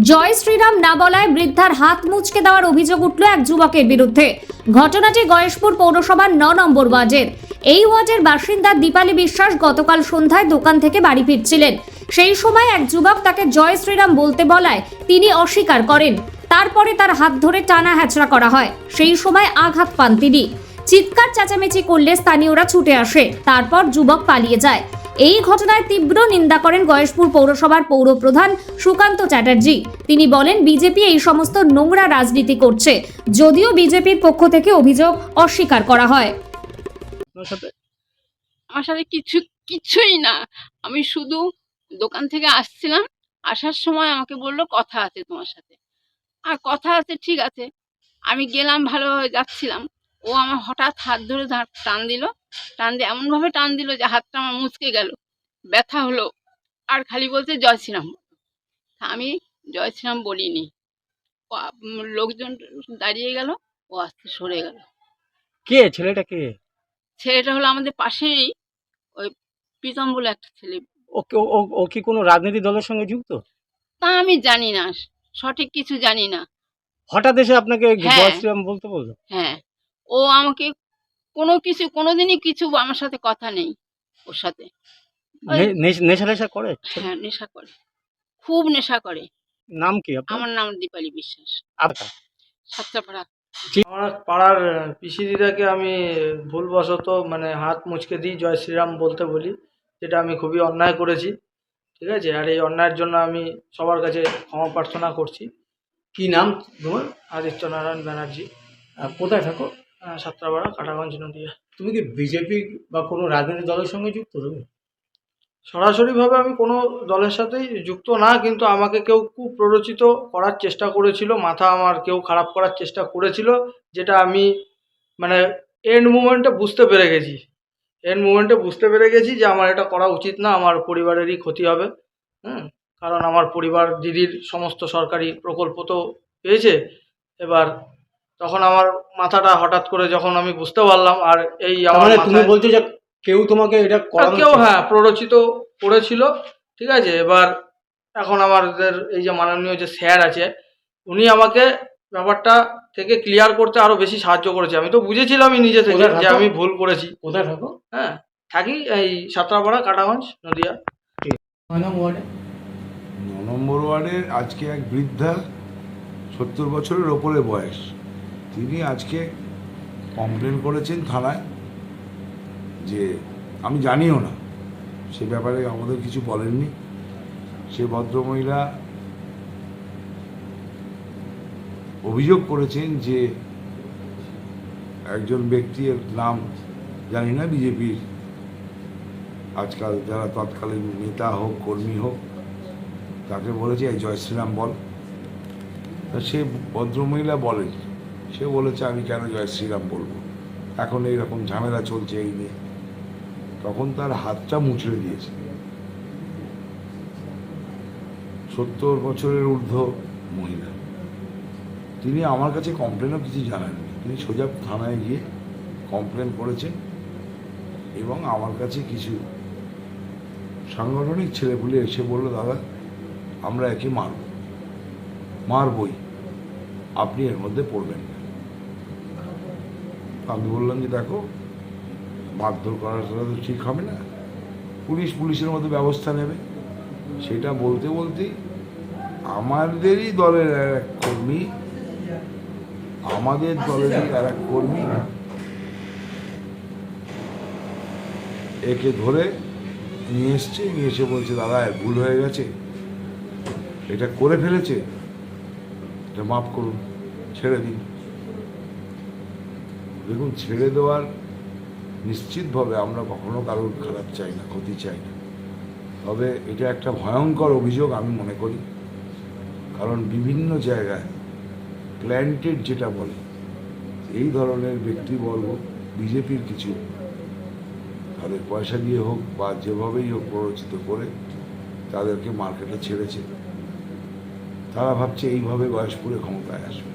জয় শ্রীরাম না বলায় বৃদ্ধার হাত মুচকে দেওয়ার অভিযোগ উঠল এক যুবকের বিরুদ্ধে। ঘটনাটি গয়েশপুর পৌরসভার ন নম্বর ওয়ার্ডের। এই ওয়ার্ডের বাসিন্দা দীপালি বিশ্বাস গতকাল সন্ধ্যায় দোকান থেকে বাড়ি ফিরছিলেন। সেই সময় এক যুবক তাকে জয় শ্রীরাম বলতে বলায় তিনি অস্বীকার করেন। তারপরে তার হাত ধরে টানা হ্যাচড়া করা হয়। সেই সময় আঘাত পান তিনি। চিৎকার চেঁচামেচি করলে স্থানীয়রা ছুটে আসে। তারপর যুবক পালিয়ে যায়। এই ঘটনায় তীব্র নিন্দা করেন গয়েশপুর পৌরসভার পৌরপ্রধান সুকান্ত চ্যাটার্জি। তিনি বলেন বিজেপি এই সমস্ত নোংরা রাজনীতি করছে যদিও বিজেপির পক্ষ থেকে অভিযোগ অস্বীকার করা হয়। আমার সাথে কিছু কিছুই না। আমি শুধু দোকান থেকে আসছিলাম আসার সময় আমাকে বলল কথা আছে তোমার সাথে। আর কথা আছে ঠিক আছে। আমি গেলাম ভালোভাবে যাচ্ছিলাম। ও আমার হঠাৎ হাত ধরে টান দিল। টান দিয়ে এমনভাবে টান দিল যে হাতটা আমার মুচকে গেল। ব্যথা হলো। আর খালি বলছে জয় শ্রীরাম। আমি জয় শ্রীরাম বলিনি। লোকজন দাঁড়িয়ে গেল। ও আস্তে সরে গেল। কে? ছেলেটা কে? ছেলেটা হলো আমাদের পাশেই ওই প্রীতম বলে একটা ছেলে। ও কি কোনো রাজনীতি দলের সঙ্গে যুক্ত? তা আমি জানি না। সঠিক কিছু জানি না। হঠাৎ এসে আপনাকে হ্যাঁ। জয় শ্রীরাম বলতে বলল? হ্যাঁ। ও আমাকে কোনো কিছু কোনোদিনই কিছু আমার সাথে কথা নেই ওর সাথে। নেশা নেশা করে? হ্যাঁ নেশা করে। খুব নেশা করে। নাম কি আপনার? আমার নাম দীপালি বিশ্বাস। আপনার সাতটাপাড়া আমার পাড়ার পিসি দিদাকে আমি ভুলবশত মানে হাত মুচকে দিই জয় শ্রীরাম বলতে বলি যেটা আমি খুবই অন্যায় করেছি ঠিক আছে? আর এই অন্যায়ের জন্য আমি সবার কাছে ক্ষমা প্রার্থনা করছি। কি নাম তোমার? আদিত্য নারায়ণ ব্যানার্জি। আর কোথায় থাকো? সাতটাপাড়া কাটাগঞ্জ নদিয়া। তুমি কি বিজেপি বা কোনো রাজনৈতিক দলের সঙ্গে যুক্ত তুমি? সরাসরিভাবে আমি কোনো দলের সাথেই যুক্ত না কিন্তু আমাকে কেউ খুব প্ররোচিত করার চেষ্টা করেছিল মাথা আমার কেউ খারাপ করার চেষ্টা করেছিল যেটা আমি মানে এন্ড মুমেন্টে বুঝতে পেরে গেছি। এন্ড মুমেন্টে বুঝতে পেরে গেছি যে আমার এটা করা উচিত না আমার পরিবারেরই ক্ষতি হবে হুম? কারণ আমার পরিবার দিদির সমস্ত সরকারি প্রকল্প তো পেয়েছে এবার তখন আমার মাথাটা হঠাৎ করে যখন আমি বুঝতে পারলাম আর এই আমার মানে তুমি মাথায়- বলছো যে কেউ তোমাকে এটা আর করানো কেউ হ্যাঁ প্ররোচিত করেছিল ঠিক আছে? এবার এখন আমাদের এই যে মাননীয় যে স্যার আছে উনি আমাকে ব্যাপারটা থেকে ক্লিয়ার করতে আরও বেশি সাহায্য করেছে। আমি তো বুঝেছিলামই নিজে থেকে কোথায় যে থাকো? আমি ভুল করেছি। কোথায় থাকো? হ্যাঁ থাকি এই সাতরাপাড়া কাটাগঞ্জ নদিয়া। নয় ওয়ার্ডে। ন নম্বর ওয়ার্ডের আজকে এক বৃদ্ধা সত্তর বছরের ওপরে বয়স। তিনি আজকে কমপ্লেন করেছেন থানায় যে আমি জানিও না। সে ব্যাপারে আমাদের কিছু বলেননি। সে ভদ্রমহিলা অভিযোগ করেছেন যে একজন ব্যক্তির নাম জানি না, বিজেপির আজকাল যারা তৎকালীন নেতা হোক, কর্মী হোক, তাকে বলেছে, এই জয় শ্রীরাম বল। তা সে ভদ্রমহিলা বলেন। সে বলেছে, আমি কেন জয় শ্রীরাম বলব? এখন এইরকম ঝামেলা চলছে এই নিয়ে। তখন তার হাতটা মুচড়ে দিয়েছে। সত্তর বছরের ঊর্ধ্ব মহিলা। তিনি আমার কাছে কমপ্লেনও কিছু জানাননি। তিনি সোজা থানায় গিয়ে কমপ্লেন করেছেন এবং আমার কাছে কিছু সাংগঠনিক ছেলেপুলে এসে বলল, দাদা, আমরা একে মারব। মারবই। আপনি এর মধ্যে পড়বেন আমি বললাম যে, দেখো মারধর করার তো ঠিক হবে না। পুলিশ পুলিশের মতো ব্যবস্থা নেবে। সেটা বলতে বলতেই আমাদেরই দলের আর এক কর্মী, আমাদের দলেরই আর এক কর্মী একে ধরে নিয়ে এসছে, নিয়ে এসে বলছে, দাদা ভুল হয়ে গেছে। এটা করে ফেলেছে। এটা মাফ করুন, ছেড়ে দিন। দেখুন, ছেড়ে দেওয়ার নিশ্চিতভাবে আমরা কখনো কারোর খারাপ চাই না, ক্ষতি চাই না। তবে এটা একটা ভয়ঙ্কর অভিযোগ আমি মনে করি। কারণ বিভিন্ন জায়গায় প্ল্যান্টেড যেটা বলে, এই ধরনের ব্যক্তিবর্গ, বিজেপির কিছু, তাদের পয়সা দিয়ে হোক বা যেভাবেই হোক প্ররোচিত করে, তাদেরকে মার্কেটে ছেড়েছে। তারা ভাবছে এইভাবে বয়সপুরে ক্ষমতায় আসবে।